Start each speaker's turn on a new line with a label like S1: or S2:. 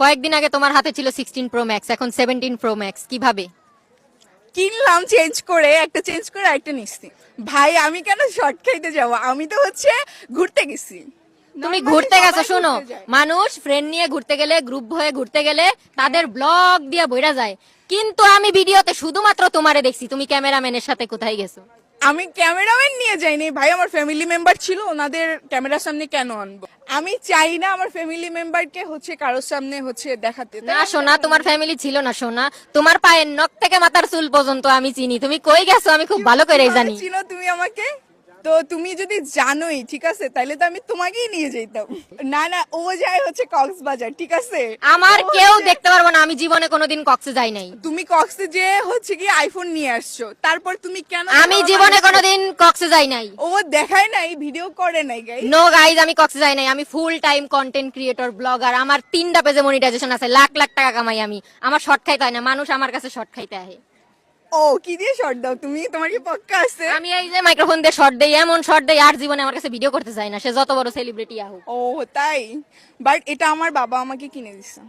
S1: কয়েকদিন আগে তোমার হাতে ছিল সিক্সটিন প্রো ম্যাক্স এখন সেভেন্টিন প্রো ম্যাক্স কীভাবে?
S2: কিনলাম চেঞ্জ করে, একটা চেঞ্জ করে একটা নিচ্ছি। ভাই, আমি কেন শর্ট খাইতে যাব? আমি তো হচ্ছে ঘুরতে গেছি।
S1: তুমি ঘুরতে গেছো শোনো। মানুষ ফ্রেন্ড নিয়ে ঘুরতে গেলে গ্রুপ হয়ে ঘুরতে গেলে তাদের ব্লগ দিয়ে বইরা যায়। কিন্তু আমি ভিডিওতে শুধুমাত্র তোমারে দেখছি। তুমি ক্যামেরাম্যানের সাথে কোথায় গেছো?
S2: আমি ক্যামেরাম্যান নিয়ে যাইনি। ভাই আমার ফ্যামিলি মেম্বার ছিল ওনাদের ক্যামেরার সামনে কেন আনব? আমি চাই না আমার ফ্যামিলি মেম্বারকে হচ্ছে কারোর সামনে হচ্ছে দেখাতে।
S1: না সোনা তোমার ফ্যামিলি ছিল না সোনা। তোমার পায়ের নখ থেকে মাথার চুল পর্যন্ত আমি চিনি। তুমি কই গেছো? আমি খুব ভালো করে জানি।
S2: চিনো তুমি আমাকে? তো তুমি যদি জানোই ঠিক আছে? তাহলে তো আমি তোমাকেই নিয়ে যেতাম না না ও যায় হচ্ছে কক্সবাজার ঠিক আছে?
S1: আমার কেউ দেখতে পারব না আমি জীবনে কোনোদিন কক্সে যাই নাই।
S2: তুমি কক্সে যে হচ্ছে কি আইফোন নিয়ে আসছো তারপর তুমি কেন
S1: আমি জীবনে কোনোদিন কক্সে যাই নাই।
S2: ও দেখায় নাই ভিডিও করে নাই গাই
S1: নো গাইজ আমি কক্সে যাই নাই। আমি full time content creator blogger আমার তিনটা পেজে মনিটাইজেশন আছে লাখ লাখ টাকা কামাই আমি। আমার শর্ট খাইতে হয় না মানুষ আমার কাছে শর্ট খাইতে আহে
S2: ও কি দিয়ে শর্ট দাও? তুমি তোমার কি পক্কা আছে?
S1: আমি এই যে মাইক্রোফোন দিয়ে শর্ট দেই এমন শর্ট দেই আর জীবনে আমার কাছে ভিডিও করতে চাই না। সে যত বড় সেলিব্রিটি হোক।
S2: ও তাই? বাট এটা আমার বাবা আমাকে কিনে দিচ্ছে